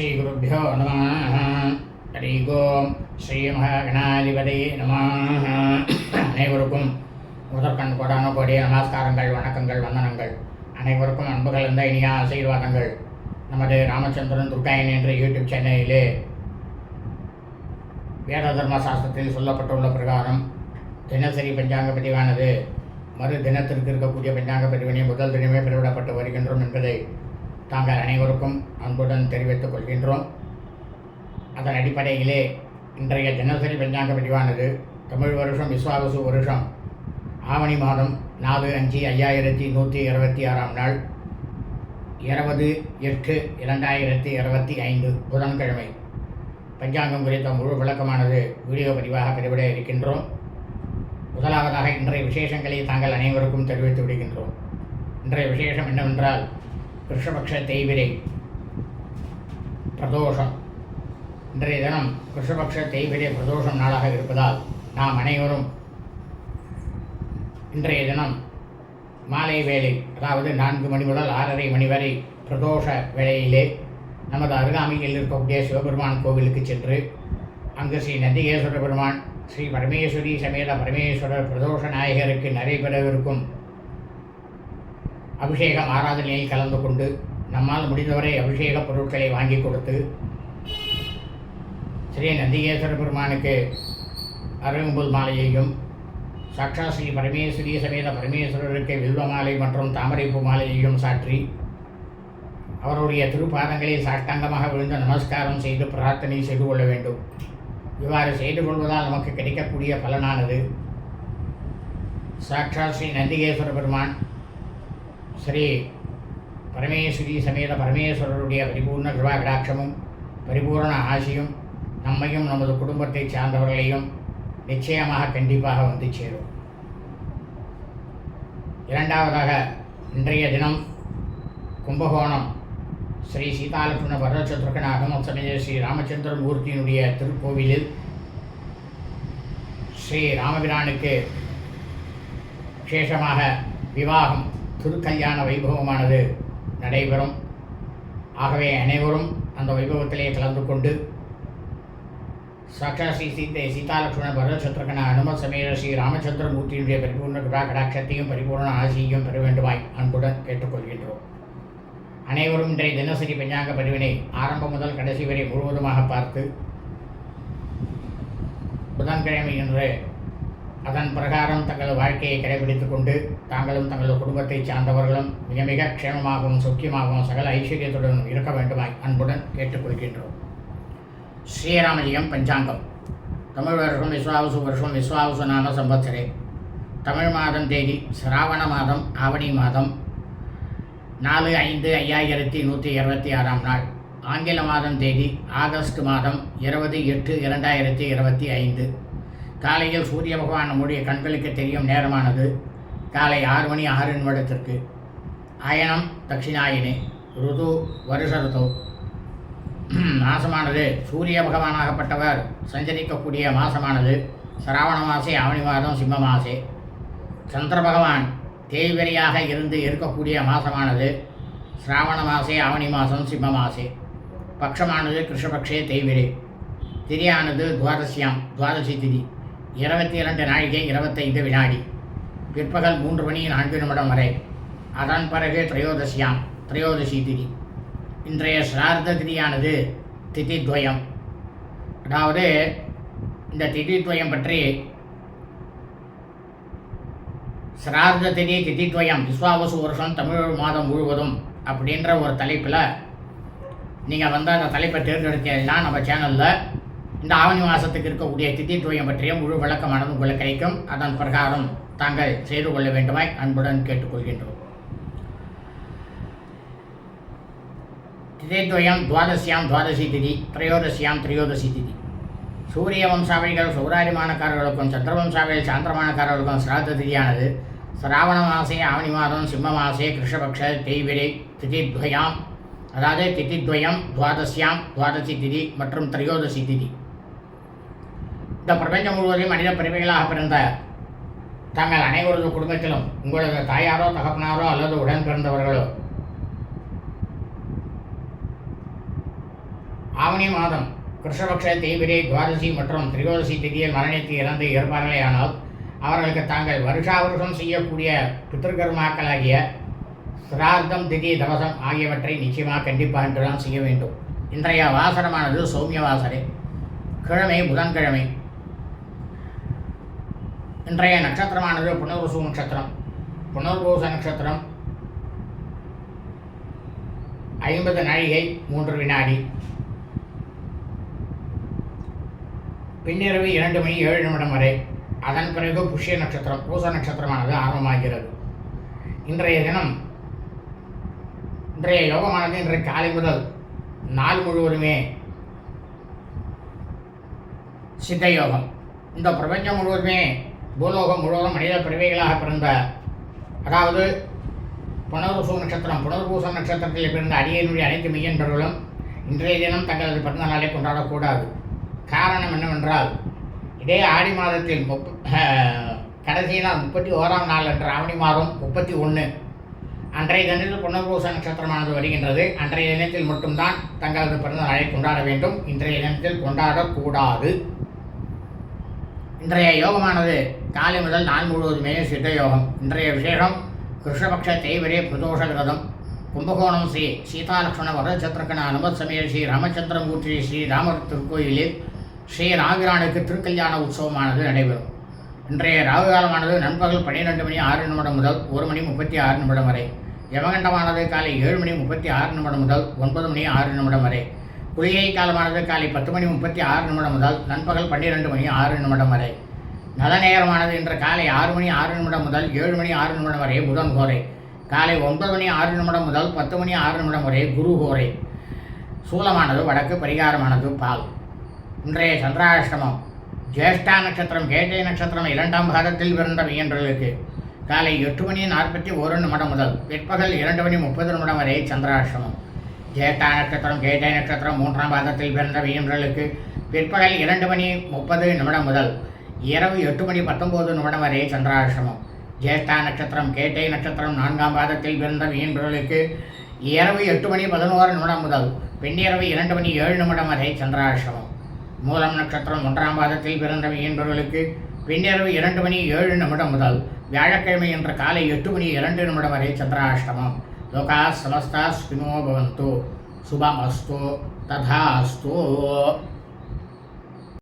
ஸ்ரீகுருப்போ நம. ஹரி ஓம் ஸ்ரீ மகாகணாதிபதியே நம. அனைவருக்கும் முதற்கண் கோடான கோடிய நமஸ்காரங்கள் வணக்கங்கள் வந்தனங்கள். அனைவருக்கும் அன்புகள் கலந்த இனிய ஆசீர்வாதங்கள். நமது ராமச்சந்திரன் துர்காயன் என்ற யூடியூப் சேனலிலே வேத தர்ம சாஸ்திரத்தில் சொல்லப்பட்டுள்ள பிரகாரம் தினசரி பஞ்சாங்க பதிவானது. மறு தினத்திற்கு இருக்கக்கூடிய பஞ்சாங்க பதிவினை முதல் தினமே பெருவிடப்பட்டு வருகின்றோம் என்பதை தாங்கள் அனைவருக்கும் அன்புடன் தெரிவித்துக் கொள்கின்றோம். அதன் அடிப்படையிலே இன்றைய தினசரி பஞ்சாங்க பதிவானது தமிழ் வருஷம் விஸ்வாவசு வருஷம் ஆவணி மாதம் நாலு அஞ்சு ஐயாயிரத்தி நூற்றி இருபத்தி ஆறாம் நாள் இருபது எட்டு இரண்டாயிரத்தி இருபத்தி ஐந்து புதன்கிழமை. பஞ்சாங்கம் குறித்த முழு விளக்கமானது வீடியோ பதிவாக பதிவிட இருக்கின்றோம். முதலாவதாக இன்றைய விசேஷங்களை தாங்கள் அனைவருக்கும் தெரிவித்து விடுகின்றோம். இன்றைய விசேஷம் என்னவென்றால் கிருஷ்ணபக்ஷ தெய்விரை பிரதோஷம் இன்றைய தினம் கிருஷ்ணபக்ஷ தெய்விரை பிரதோஷம் நாளாக இருப்பதால் நாம் அனைவரும் இன்றைய தினம் மாலை வேலை அதாவது நான்கு மணி முதல் ஆறரை மணி வரை பிரதோஷ வேளையிலே நமது அருகாமையில் இருக்கக்கூடிய சிவபெருமான் கோவிலுக்கு சென்று அங்கு ஸ்ரீ நந்திகேஸ்வர பெருமான் ஸ்ரீ பரமேஸ்வரி சமேத பரமேஸ்வரர் பிரதோஷ நாயகருக்கு நடைபெறவிருக்கும் அபிஷேக ஆராதனையில் கலந்து கொண்டு நம்மால் முடிந்தவரை அபிஷேக பொருட்களை வாங்கி கொடுத்து ஸ்ரீ நந்திகேஸ்வர பெருமானுக்கு அருகம்புல் மாலையையும் சாட்சா ஸ்ரீ பரமேஸ்வரி சமேத பரமேஸ்வரருக்கு வில்வ மாலை மற்றும் தாமரைப்பூ மாலையையும் சாற்றி அவருடைய திருப்பாதங்களில் சாஷ்டாங்கமாக விழுந்து நமஸ்காரம் செய்து பிரார்த்தனை செய்து கொள்ள வேண்டும். இவ்வாறு செய்து கொள்வதால் நமக்கு கிடைக்கக்கூடிய பலனானது. சாட்சா ஸ்ரீ நந்திகேஸ்வர பெருமான் ஸ்ரீ பரமேஸ்வரி சமேத பரமேஸ்வரருடைய பரிபூர்ண கிருபா கடாட்சமும் பரிபூர்ண ஆசியும் நம்மையும் நமது குடும்பத்தை சார்ந்தவர்களையும் நிச்சயமாக கண்டிப்பாக வந்து சேரும். இரண்டாவதாக இன்றைய தினம் கும்பகோணம் ஸ்ரீ சீதாலட்சுமண வரதசத்ருகன அகமத் சமய ஸ்ரீ ராமச்சந்திர மூர்த்தியினுடைய திருக்கோவிலில் ஸ்ரீ ராமபிரானுக்கு விசேஷமாக விவாகம் திருக்கல்யாண வைபவமானது நடைபெறும். ஆகவே அனைவரும் அந்த வைபவத்திலே கலந்து கொண்டு சாட்சா ஸ்ரீ சீத்தை சீதாலட்சுமண பரதசத்ருகன அனும சமேத ஸ்ரீ ராமச்சந்திரமூர்த்தியினுடைய பரிபூர்ண கிருபா கடாட்சத்தையும் பரிபூர்ண ஆசியையும் பெற வேண்டுமாய் அன்புடன் கேட்டுக்கொள்கின்றோம். அனைவரும் இன்றைய தினசரி பஞ்சாங்க பதிவினை ஆரம்பம் முதல் கடைசி வரை முழுவதுமாக பார்த்து புதன்கிழமை என்று அதன் பிரகாரம் தங்கள் வாழ்க்கையை கடைபிடித்துக் கொண்டு தாங்களும் தங்களது குடும்பத்தைச் சார்ந்தவர்களும் மிக மிக க்ஷேமமாகவும் சுக்கியமாகவும் சகல ஐஸ்வர்யத்துடன் இருக்க வேண்டுமாய் அன்புடன் கேட்டுக்கொள்கின்றோம். ஸ்ரீராமஜியம் பஞ்சாங்கம். தமிழ் வருஷம் விஸ்வாவசு வருஷம் விஸ்வாவசு நாம சம்பத்சரே தமிழ் மாதம் தேதி சிராவண மாதம் ஆவணி மாதம் நாலு ஐந்து ஐயாயிரத்தி நூற்றி இருபத்தி ஆறாம் நாள். ஆங்கில மாதம் தேதி ஆகஸ்ட் மாதம் இருபது எட்டு இரண்டாயிரத்தி இருபத்தி ஐந்து. காலையில் சூரிய பகவான் நம்முடைய கண்களுக்கு தெரியும் நேரமானது காலை ஆறு மணி ஆறு நிமிடத்திற்கு. அயனம் தட்சிணாயினி ருது வருஷ ருது மாசமானது. சூரிய பகவானாகப்பட்டவர் சஞ்சரிக்கக்கூடிய மாசமானது. சிராவண மாசே ஆவணி மாதம் சிம்ம மாசே. சந்திர பகவான் தேய்வரியாக இருந்து இருக்கக்கூடிய மாசமானது. சிராவண மாசே ஆவணி மாதம் சிம்ம மாசே. பக்ஷமானது கிருஷ்ணபக்ஷே தேய்விரே திரியானது துவாதசியாம் துவாதசி திதி. இருபத்தி இரண்டு நாழிகை இருபத்தைந்து வினாடி. பிற்பகல் மூன்று மணி நான்கு நிமிடம் வரை. அதன் பிறகு திரையோதசியாம். திரையோதசி திதி. இன்றைய சிரார்த்த திதியானது திதித்வயம். அதாவது இந்த திதித்வயம் பற்றி சிரார்த்த திதி திதித்வயம் விஸ்வாவசு வருஷம் தமிழ் மாதம் முழுவதும் அப்படின்ற ஒரு தலைப்பில் நீங்கள் வந்து அந்த தலைப்பை தேர்ந்தெடுத்தீங்கன்னா நம்ம சேனலில் இந்த ஆவணி மாதத்துக்கு இருக்கக்கூடிய திதித்வயம் பற்றிய முழு விளக்கமானது உங்களுக்கு கிடைக்கும். அதன் பிரகாரம் தாங்கள் செய்து கொள்ள வேண்டுமாய் அன்புடன் கேட்டுக்கொள்கின்றோம். திதித்வயம் துவாதசியாம் துவாதசி திதி திரையோதசியாம் திரையோதசி திதி. சூரிய வம்சாவளிகள் சௌராரிமானக்காரர்களுக்கும் சந்திரவம்சாவளி சாந்திரமானக்காரர்களுக்கும் சிராத்த திதியானது. சிராவண மாசே ஆவணி மாதம் சிம்ம மாசே கிருஷ்ணபக்ஷ தெய்விரை திதித்வயாம் அதாவது திதித்வயம் துவாதசியாம் துவாதசி திதி மற்றும் திரையோதசி திதி. இந்த பிரபஞ்சம் முழுவதையும் மனித பிறவிகளாக பிறந்த தாங்கள் அனைவரது குடும்பத்திலும் உங்களது தாயாரோ தகப்பனாரோ அல்லது உடன் பிறந்தவர்களோ ஆவணி மாதம் கிருஷ்ணபக்ஷ தேய்பிரை துவாதசி மற்றும் திரிகோதசி திதியில் மரணித்து இறந்து இருப்பார்களேயானால் அவர்களுக்கு தாங்கள் வருஷா வருஷம் செய்யக்கூடிய பித்திருக்கர்மாக்களாகிய சிரார்த்தம் திதி தவசம் ஆகியவற்றை நிச்சயமாக கண்டிப்பாக என்று தான் செய்ய வேண்டும். இன்றைய வாசனமானது சௌமிய வாசனை கிழமை புதன்கிழமை இன்றைய நட்சத்திரமானது புனர்வசு நட்சத்திரம். புனர்பூச நட்சத்திரம். ஐம்பது நாழிகை மூன்று வினாடி. பின்னிரவு இரண்டு மணி ஏழு நிமிடம் வரை. அதன் பிறகு புஷ்ய நட்சத்திரம் பூச நட்சத்திரமானது ஆரம்பமாகிறது. இன்றைய தினம் இன்றைய யோகமானது இன்றைய காலை முதல் நாள் முழுவதுமே சித்த யோகம். இந்த பிரபஞ்சம் முழுவதுமே பூலோகம் முழுவதும் மனித பிறவிகளாக பிறந்த அதாவது புனர்வசு நட்சத்திரம் புனர்பூச நட்சத்திரத்தில் பிறந்த அடியனுடைய அனைத்து மெய்யன்பர்களும் இன்றைய தினம் தங்களது பிறந்த நாளை கொண்டாடக்கூடாது. காரணம் என்னவென்றால் இதே ஆடி மாதத்தில் முப்ப கடைசி நாள் முப்பத்தி ஓராம் நாள் என்ற ஆவணி மாதம் முப்பத்தி ஒன்று அன்றைய தினத்தில் புனர்பூச நட்சத்திரமானது வருகின்றது. அன்றைய தினத்தில் மட்டும்தான் தங்களது பிறந்த நாளை கொண்டாட வேண்டும். இன்றைய தினத்தில் கொண்டாடக்கூடாது. இன்றைய யோகமானது காலை முதல் நாள் முழுவதுமே சித்த யோகம் இன்றைய விசேஷம் கிருஷ்ணபக்ஷ தேவரே பிரதோஷ விரதம் கும்பகோணம் ஸ்ரீ சீதாலட்சுமண வரச்சத்திரக்கண அனுமத் சமய ஸ்ரீ ராமச்சந்திரமூர்த்தி ஸ்ரீ ராமர் திருக்கோயிலில் ஸ்ரீ ராகிரானுக்கு திருக்கல்யாண உற்சவமானது நடைபெறும். இன்றைய ராகு காலமானது நண்பகல் பன்னிரெண்டு மணி ஆறு நிமிடம் முதல் ஒரு மணி முப்பத்தி ஆறு நிமிடம் வரை. யமகண்டமானது காலை ஏழு மணி முப்பத்தி ஆறு நிமிடம் முதல் ஒன்பது மணி ஆறு நிமிடம் வரை. குளிகை காலமானது காலை பத்து மணி முப்பத்தி ஆறு நிமிடம் முதல் நண்பகல் பன்னிரெண்டு மணி ஆறு நிமிடம் வரை. நல்ல நேரமானது இன்று காலை ஆறு மணி ஆறு நிமிடம் முதல் ஏழு மணி ஆறு நிமிடம் வரை புதன் கோரை காலை ஒன்பது மணி ஆறு நிமிடம் முதல் பத்து மணி ஆறு நிமிடம் வரை குரு கோரை சூலமானது வடக்கு பரிகாரமானது பால். இன்றைய சந்திராஷ்டமம். ஜேஷ்டா நட்சத்திரம் கேட்டை நட்சத்திரம் இரண்டாம் பாதத்தில் பிறந்த மையன்றர்களுக்கு காலை எட்டு மணி நாற்பத்தி ஒரு நிமிடம் முதல் பிற்பகல் இரண்டு மணி முப்பது நிமிடம் வரை சந்திராஷ்டமம். ஜேட்டா நட்சத்திரம் கேட்டை நட்சத்திரம் மூன்றாம் பாதத்தில் பிறந்த வியன்றர்களுக்கு பிற்பகல் இரண்டு மணி முப்பது நிமிடம் முதல் இரவு எட்டு மணி பத்தொம்போது நிமிடம் வரை சந்திராசிரமம். ஜேஷ்டா நட்சத்திரம் கேட்டை நட்சத்திரம் நான்காம் பாதத்தில் பிறந்த மீன்பர்களுக்கு இரவு எட்டு மணி பதினோரு நிமிடம் முதல் பின்னிரவு இரண்டு மணி ஏழு நிமிடம் வரை சந்திராசிரமம். மூலம் நட்சத்திரம் ஒன்றாம் பாதத்தில் பிறந்த மீன்பர்களுக்கு பின்னிரவு இரண்டு மணி ஏழு நிமிடம் முதல் வியாழக்கிழமை என்ற காலை எட்டு மணி இரண்டு நிமிடம் வரை சந்திராஷ்டமம் லோகா சமஸ்தா ஸ்பினோ பவந்து. ததா அஸ்தோ